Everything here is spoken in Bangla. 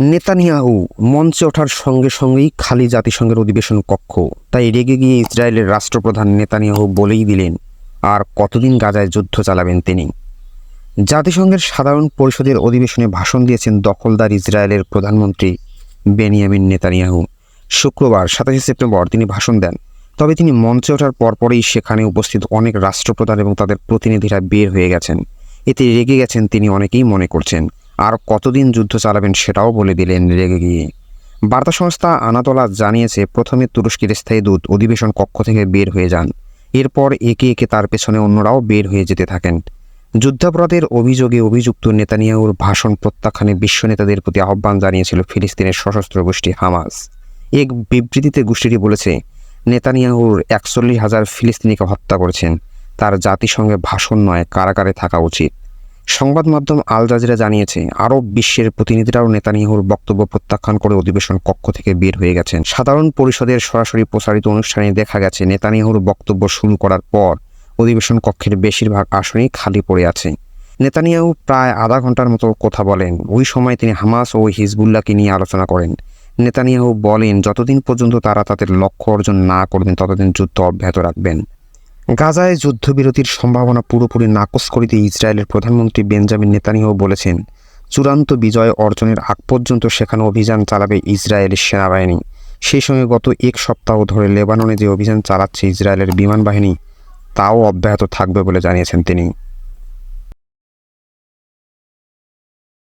নেতানিয়াহু মঞ্চে ওঠার সঙ্গে সঙ্গেই খালি জাতিসংঘের অধিবেশন কক্ষ। তাই রেগে গিয়ে ইসরায়েলের রাষ্ট্রপ্রধান নেতানিয়াহু বলেই দিলেন, আর কতদিন গাজায় যুদ্ধ চালাবেন তিনি? জাতিসংঘের সাধারণ পরিষদের অধিবেশনে ভাষণ দিয়েছেন দখলদার ইসরায়েলের প্রধানমন্ত্রী বেনিয়ামিন নেতানিয়াহু। শুক্রবার, সাতাশে সেপ্টেম্বর, তিনি ভাষণ দেন। তবে তিনি মঞ্চে ওঠার পরপরই সেখানে উপস্থিত অনেক রাষ্ট্রপ্রধান এবং তাদের প্রতিনিধিরা বের হয়ে গেছেন। এতে রেগে গেছেন তিনি অনেকেই মনে করছেন। আর কতদিন যুদ্ধ চালাবেন সেটাও বলে দিলেন রেগে গিয়ে। বার্তা সংস্থা আনাতলা জানিয়েছে, প্রথমে তুরস্কের স্থায়ী দূত অধিবেশন কক্ষ থেকে বের হয়ে যান। এরপর একে একে তার পেছনে অন্যরাও বের হয়ে যেতে থাকেন। যুদ্ধাপরাধের অভিযোগে অভিযুক্ত নেতানিয়াহুর ভাষণ প্রত্যাখ্যানে বিশ্ব নেতাদের প্রতি আহ্বান জানিয়েছিল ফিলিস্তিনের সশস্ত্র গোষ্ঠী হামাস। এক বিবৃতিতে গোষ্ঠীটি বলেছে, নেতানিয়াহুর একচল্লিশ হাজার ফিলিস্তিনিকে হত্যা করেছেন। তার জাতিসংঘে ভাষণ নয়, কারাগারে থাকা উচিত। সংবাদ মাধ্যম আল জাজিরা জানিয়েছে আরব বিশ্বের প্রতিনিধিরাও নেতানিহুর বক্তব্য প্রত্যাখ্যান করে অধিবেশন কক্ষ থেকে বের হয়ে গেছেন। সাধারণ পরিষদের সরাসরি প্রচারিত অনুষ্ঠানে দেখা গেছে, নেতানিয়াহুর বক্তব্য শুরু করার পর অধিবেশন কক্ষের বেশিরভাগ আসনই খালি পড়ে আছে। নেতানিয়াহু প্রায় আধা ঘণ্টার মতো কথা বলেন। ওই সময় তিনি হামাস ও হিজবুল্লাহকে নিয়ে আলোচনা করেন। নেতানিয়াহু বলেন, যতদিন পর্যন্ত তারা তাদের লক্ষ্য অর্জন না করবেন, ততদিন যুদ্ধ অব্যাহত রাখবেন। গাজায় যুদ্ধবিরতির সম্ভাবনা পুরোপুরি নাকচ করিতে ইসরায়েলের প্রধানমন্ত্রী বেঞ্জামিন নেতানিয়াহু বলেছেন, চূড়ান্ত বিজয় অর্জনের আগ পর্যন্ত সেখানে অভিযান চালাবে ইসরায়েলের সেনাবাহিনী। সেই সঙ্গে গত এক সপ্তাহ ধরে লেবাননে যে অভিযান চালাচ্ছে ইসরায়েলের বিমান বাহিনী তাও অব্যাহত থাকবে বলে জানিয়েছেন তিনি।